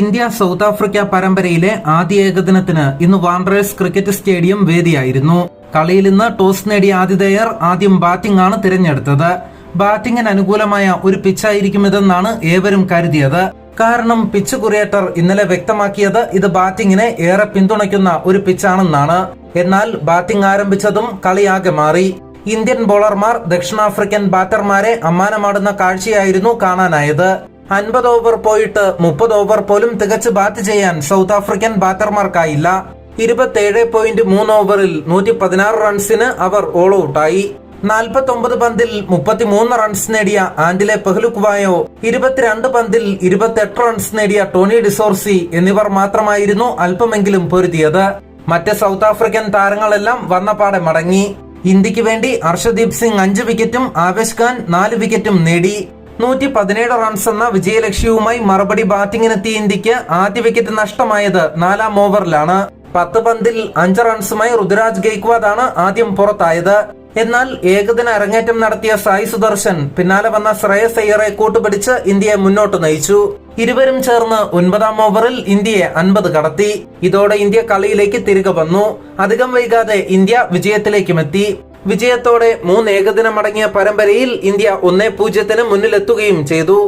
India south Africa പരമ്പരയിലെ ആദ്യ ഏകദിനത്തിന് ഇന്ന് വാൻഡ്രേഴ്സ് ക്രിക്കറ്റ് സ്റ്റേഡിയം വേദിയായിരുന്നു. കളിയിൽ ഇന്ന് ടോസ് നേടിയ ആതിഥേയർ ആദ്യം ബാറ്റിംഗ് ആണ് തിരഞ്ഞെടുത്തത്. ബാറ്റിംഗിന് അനുകൂലമായ ഒരു പിച്ചായിരിക്കും ഇതെന്നാണ് ഏവരും കരുതിയത്. കാരണം പിച്ച് കുറിയേറ്റർ ഇന്നലെ വ്യക്തമാക്കിയത് ഇത് ബാറ്റിംഗിനെ ഏറെ പിന്തുണയ്ക്കുന്ന ഒരു പിച്ചാണെന്നാണ്. എന്നാൽ ബാറ്റിംഗ് ആരംഭിച്ചതും കളിയാകെ മാറി. ഇന്ത്യൻ ബോളർമാർ ദക്ഷിണാഫ്രിക്കൻ ബാറ്റർമാരെ അമ്മാനമാടുന്ന കാഴ്ചയായിരുന്നു കാണാനായത്. അൻപത് ഓവർ പോയിട്ട് മുപ്പത് ഓവർ പോലും തികച്ച് ബാറ്റ് ചെയ്യാൻ സൗത്ത് ആഫ്രിക്കൻ ബാറ്റർമാർക്കായില്ല ഇരുപത്തിയേഴ് പോയിന്റ് മൂന്ന് ഓവറിൽ നൂറ്റി പതിനാറ് റൺസിന് അവർ ഓൾ ഔട്ടായി നാൽപ്പത്തി ഒമ്പത് പന്തിൽ മുപ്പത്തിമൂന്ന് റൺസ് നേടിയ ആൻഡിലെ പെഹ്ലുക്വായോ ഇരുപത്തിരണ്ട് പന്തിൽ ഇരുപത്തെട്ട് റൺസ് നേടിയ ടോണി ഡിസോർസി എന്നിവർ മാത്രമായിരുന്നു അല്പമെങ്കിലും പൊരുതിയത്. മറ്റ് സൗത്ത് ആഫ്രിക്കൻ താരങ്ങളെല്ലാം വന്നപാടെ മടങ്ങി. ഇന്ത്യയ്ക്ക് വേണ്ടി അർഷദീപ് സിംഗ് അഞ്ച് വിക്കറ്റും ആവേശ് ഖാൻ നാല് വിക്കറ്റും നേടി. നൂറ്റി പതിനേഴ് റൺസ് എന്ന വിജയലക്ഷ്യവുമായി മറുപടി ബാറ്റിംഗിനെത്തിയ ഇന്ത്യയ്ക്ക് ആദ്യ വിക്കറ്റ് നഷ്ടമായത് നാലാം ഓവറിലാണ്. പത്ത് പന്തിൽ അഞ്ച് റൺസുമായി ഋതുരാജ് ഗെയ്ക്വാദ് ആണ് ആദ്യം പുറത്തായത്. എന്നാൽ ഏകദിന അരങ്ങേറ്റം നടത്തിയ സായി സുദർശൻ പിന്നാലെ വന്ന ശ്രേയസ് അയ്യറെ കൂട്ടുപിടിച്ച് ഇന്ത്യയെ മുന്നോട്ട് നയിച്ചു. ഇരുവരും ചേർന്ന് ഒൻപതാം ഓവറിൽ ഇന്ത്യയെ അൻപത് കടത്തി. ഇതോടെ ഇന്ത്യ കളിയിലേക്ക് തിരികെ വന്നു. അധികം വൈകാതെ ഇന്ത്യ വിജയത്തിലേക്കുമെത്തി. വിജയത്തോടെ മൂന്ന് ഏകദിനം അടങ്ങിയ പരമ്പരയിൽ ഇന്ത്യ ഒന്നേ പൂജ്യത്തിന് മുന്നിലെത്തുകയും ചെയ്തു.